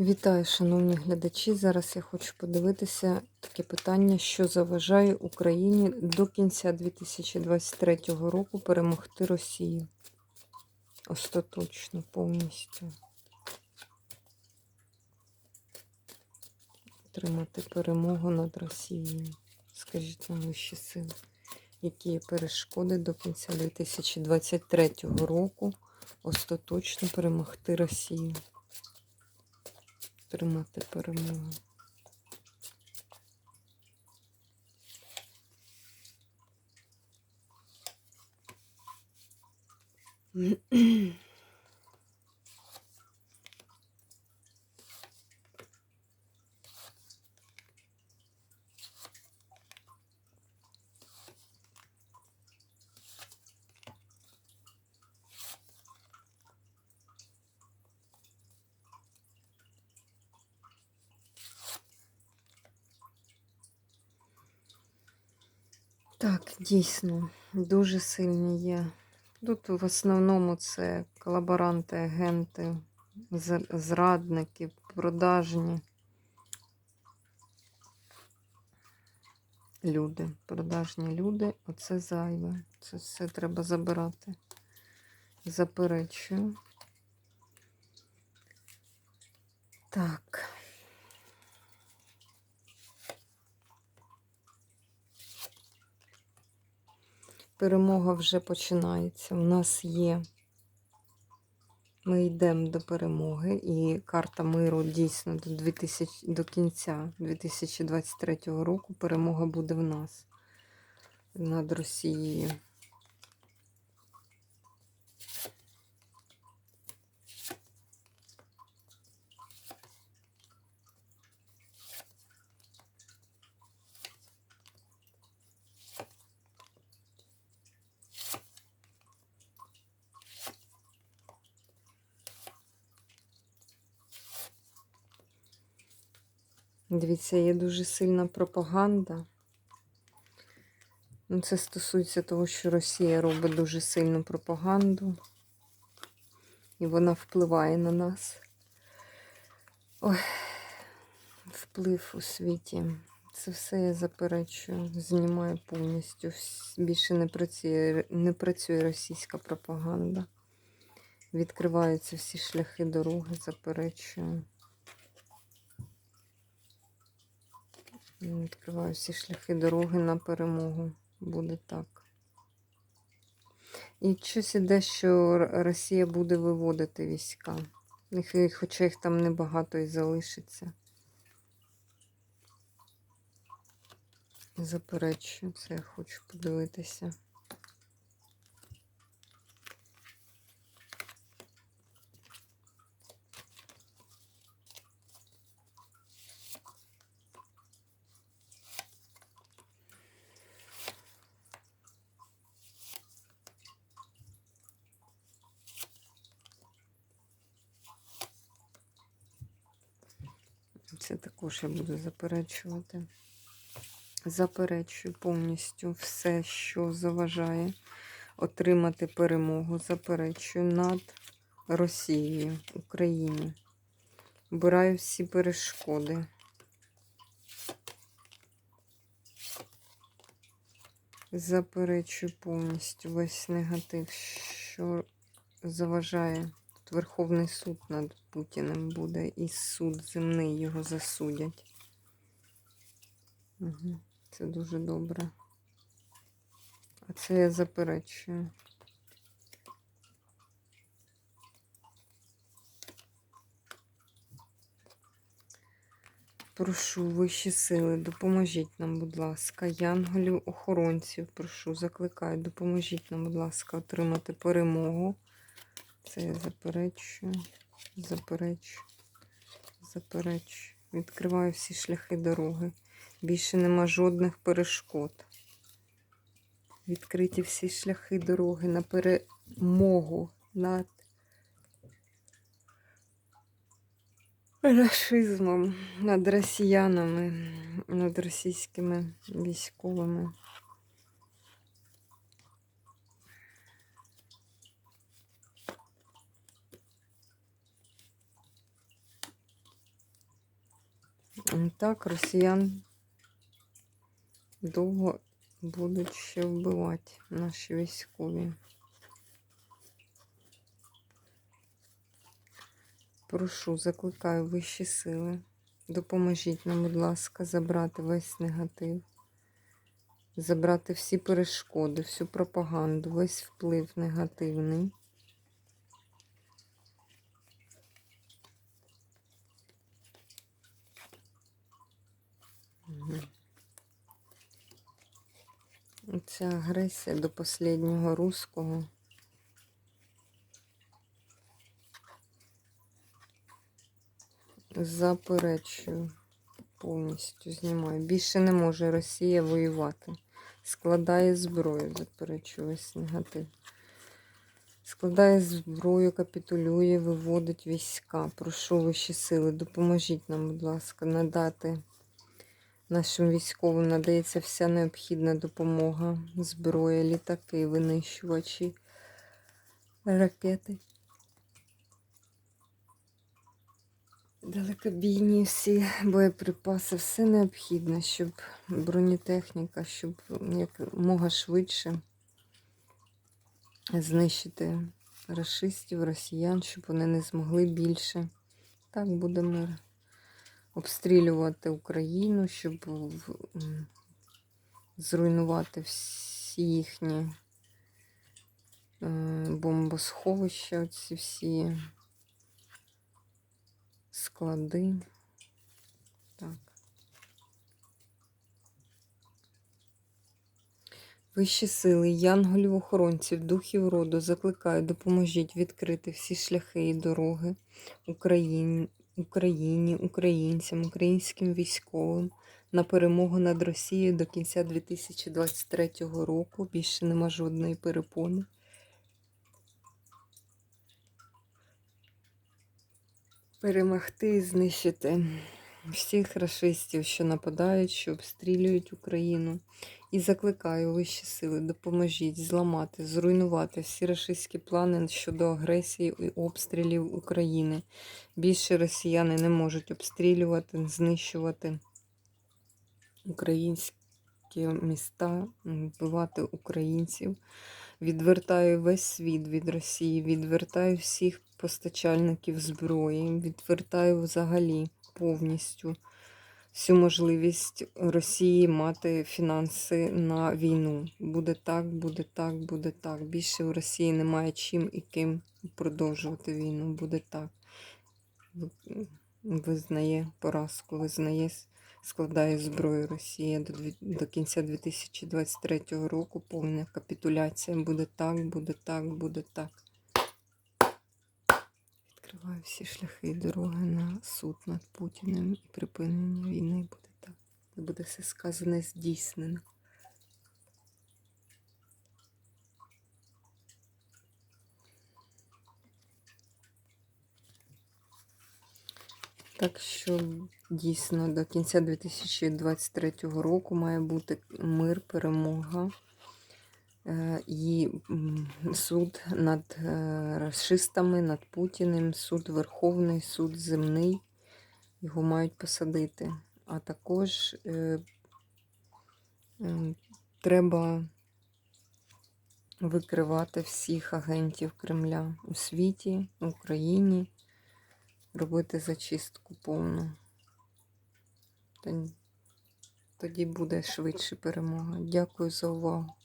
Вітаю, шановні глядачі. Зараз я хочу подивитися таке питання, що заважає Україні до кінця 2023 року перемогти Росію. Остаточно, повністю. Отримати перемогу над Росією. Скажіть нам вищі сили, які є перешкоди до кінця 2023 року остаточно перемогти Росію. Тримати перемогу. Так, дійсно, дуже сильні є. Тут в основному це колаборанти, агенти, зрадники, продажні люди. Продажні люди, оце зайве. Це все треба забирати. Заперечую. Так. Перемога вже починається. У нас є. Ми йдемо до перемоги, і карта миру дійсно до 2000, до кінця 2023 року перемога буде в нас над Росією. Дивіться, є дуже сильна пропаганда. Ну, Це стосується того, що Росія робить дуже сильну пропаганду. І вона впливає на нас. Ой, вплив у світі. Це все я заперечую, знімаю повністю. Більше не працює, не працює російська пропаганда. Відкриваються всі шляхи дороги, заперечую. Відкриваю всі шляхи дороги на перемогу. Буде так. І щось іде, що Росія буде виводити війська. Хоча їх там небагато і залишиться. Заперечую, це я хочу подивитися. Це також я буду заперечувати. Заперечую повністю все, що заважає отримати перемогу. Заперечую над Росією, Україні. Обираю всі перешкоди. Заперечую повністю весь негатив, що заважає. Верховний суд над Путіним буде, і суд земний його засудять. Угу. Це дуже добре. А це я заперечую. Прошу вищі сили, допоможіть нам, будь ласка, янголів, охоронців, прошу, закликаю, допоможіть нам, будь ласка, отримати перемогу. Це я заперечую, заперечую, заперечую. Відкриваю всі шляхи дороги. Більше нема жодних перешкод. Відкриті всі шляхи дороги на перемогу над рашизмом, над росіянами, над російськими військовими. Так, росіян довго будуть ще вбивати наші військові. Прошу, закликаю вищі сили. Допоможіть нам, будь ласка, забрати весь негатив, забрати всі перешкоди, всю пропаганду, весь вплив негативний. Ця агресія до останнього руського. Заперечую. Повністю знімаю. Більше не може Росія воювати. Складає зброю, заперечую весь негатив. Складає зброю, капітулює, виводить війська. Прошу вищі сили, допоможіть нам, будь ласка, надати нашим військовим надається вся необхідна допомога, зброя, літаки, винищувачі, ракети. Далекобійні всі боєприпаси, все необхідне, щоб бронетехніка, щоб якомога швидше знищити расистів, росіян, щоб вони не змогли більше. Так буде мир. Обстрілювати Україну, щоб зруйнувати всі їхні е, бомбосховища, ці всі склади. Вищі сили, янголів охоронців, духів роду закликаю, допоможіть відкрити всі шляхи і дороги Україні, Україні, українцям, українським військовим на перемогу над Росією до кінця 2023 року. Більше нема жодної перепони. Перемогти і знищити всіх расистів, що нападають, що обстрілюють Україну. І закликаю вищі сили, допоможіть зламати, зруйнувати всі рашистські плани щодо агресії і обстрілів України. Більше росіяни не можуть обстрілювати, знищувати українські міста, вбивати українців. Відвертаю весь світ від Росії, відвертаю всіх постачальників зброї, відвертаю взагалі повністю всю можливість Росії мати фінанси на війну. Буде так, буде так, буде так. Більше у Росії немає чим і ким продовжувати війну. Буде так. Визнає поразку, визнає, складає зброю Росія до, до кінця 2023 року. Повна капітуляція. Буде так, буде так, буде так. Відкриваю всі шляхи і дороги на суд над Путіним і припинення війни буде так. Буде все сказане здійснено. Так що дійсно до кінця 2023 року має бути мир, перемога і суд над е, расистами, над Путіним, суд Верховний, суд земний. Його мають посадити. А також е, треба викривати всіх агентів Кремля у світі, в Україні, робити зачистку повну. Тоді буде швидше перемога. Дякую за увагу.